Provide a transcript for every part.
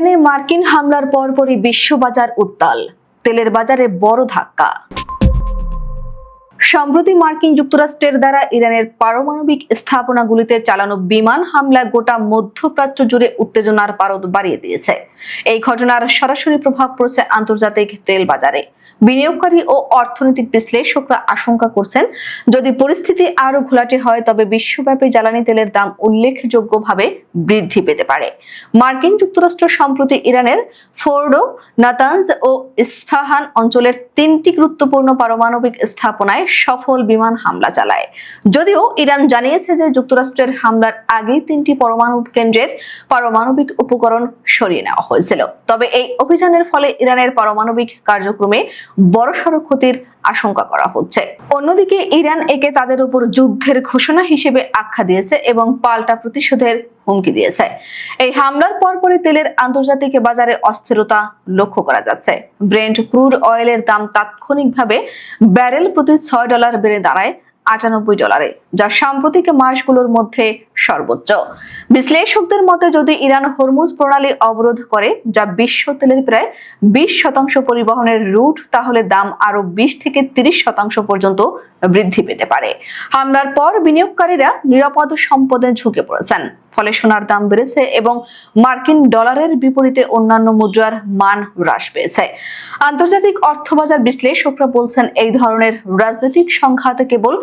ইরানে মার্কিন হামলার পরপরই বিশ্ববাজার উত্তাল। তেলের বাজারে বড় ধাক্কা। সম্প্রতি মার্কিন যুক্তরাষ্ট্রের দ্বারা ইরানের পারমাণবিক স্থাপনাগুলিতে চালানো বিমান হামলা গোটা মধ্যপ্রাচ্য জুড়ে উত্তেজনার পারদ বাড়িয়ে দিয়েছে। এই ঘটনার সরাসরি প্রভাব পড়েছে আন্তর্জাতিক তেল বাজারে। বিনিয়োগকারী ও অর্থনৈতিক বিশ্লেষকরা আশঙ্কা করছেন, যদি পরিস্থিতি আরও ঘোলাটে হয়, তবে বিশ্বব্যাপী জ্বালানি তেলের দাম উল্লেখযোগ্যভাবে বৃদ্ধি পেতে পারে। মার্কিন যুক্তরাষ্ট্র সম্প্রতি ইরানের ফোর্ডো, নাতানজ ও ইস্ফাহান অঞ্চলের তিনটি গুরুত্বপূর্ণ পারমাণবিক স্থাপনায় সফল বিমান হামলা চালায়। যদিও ইরান জানিয়েছে যে যুক্তরাষ্ট্রের হামলার আগেই তিনটি পরমাণু কেন্দ্রের পারমাণবিক উপকরণ সরিয়ে নেওয়া হয়েছিল। তবে এই অভিযানের ফলে ইরানের পারমাণবিক কার্যক্রমে বড়সড় ক্ষতির আশঙ্কা করা হচ্ছে। অন্যদিকে ইরান একে তাদের উপর যুদ্ধের ঘোষণা হিসেবে আখ্যা দিয়েছে এবং পাল্টা প্রতিশোধের হুমকি দিয়েছে। এই হামলার পরপরই তেলের আন্তর্জাতিক বাজারে অস্থিরতা লক্ষ্য করা যাচ্ছে। ব্রেন্ট ক্রুড অয়েলের দাম তাৎক্ষণিকভাবে ব্যারেল প্রতি ছয় ডলার বেড়ে দাঁড়ায় আটানব্বই ডলারে, যা সাম্প্রতিক মাসগুলোর মধ্যে সর্বোচ্চ। বিশ্লেষকদের মতে যদি ইরান হরমুজ প্রণালী অবরোধ করে, যা বিশ্ব তেলের প্রায় বিশ শতাংশ পরিবহনের রুট, তাহলে দাম আরও বিশ থেকে তিরিশ শতাংশ পর্যন্ত বৃদ্ধি পেতে পারে। হামলার পর বিনিয়োগকারীরা নিরাপদ সম্পদে ঝুঁকে পড়েছেন। ফলে সোনার দাম বেড়েছে এবং মার্কিন ডলারের বিপরীতে অন্যান্য মুদ্রার মান হ্রাস পেয়েছে। আন্তর্জাতিক অর্থবাজার বিশ্লেষকরা বলছেন, এই ধরনের রাজনৈতিক সংঘাত কেবল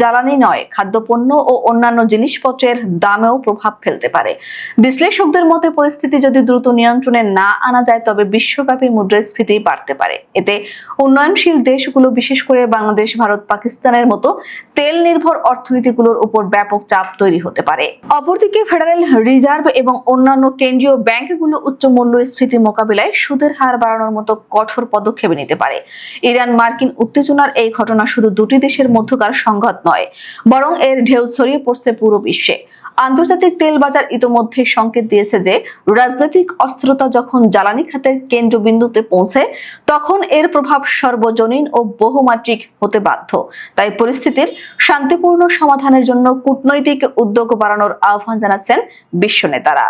জ্বালানি নয়, খাদ্যপণ্য ও অন্যান্য জিনিসপত্রের দামেও প্রভাব ফেলতে পারে। বিশ্লেষকদের মতে, পরিস্থিতি যদি দ্রুত নিয়ন্ত্রণে না আনা যায়, তবে বিশ্বব্যাপী মুদ্রাস্ফীতি বাড়তে পারে। এতে উন্নয়নশীল দেশগুলো, বিশেষ করে বাংলাদেশ, ভারত, পাকিস্তানের মতো তেল নির্ভর অর্থনীতিগুলোর উপর ব্যাপক চাপ তৈরি হতে পারে। অপরদিকে, ফেডারেল রিজার্ভ এবং অন্যান্য কেন্দ্রীয় ব্যাংকগুলো উচ্চ মূল্যস্ফীতি মোকাবিলায় সুদের হার বাড়ানোর মতো কঠোর পদক্ষেপ নিতে পারে। ইরান মার্কিন উত্তেজনার এই ঘটনা শুধু দুটি দেশের মধ্যকার সংঘাত নয়, বরং এর ঢেউ ছড়িয়ে পড়ছে পুরো বিশ্বে। আন্তর্জাতিক তেল বাজার ইতোমধ্যে সংকেত দিয়েছে যে, রাজনৈতিক অস্থিরতা যখন জ্বালানি খাতের কেন্দ্রবিন্দুতে পৌঁছে, তখন এর প্রভাব সর্বজনীন ও বহুমাত্রিক হতে বাধ্য। তাই পরিস্থিতির শান্তিপূর্ণ সমাধানের জন্য কূটনৈতিক উদ্যোগ বাড়ানোর আহ্বান জানাচ্ছেন বিশ্ব নেতারা।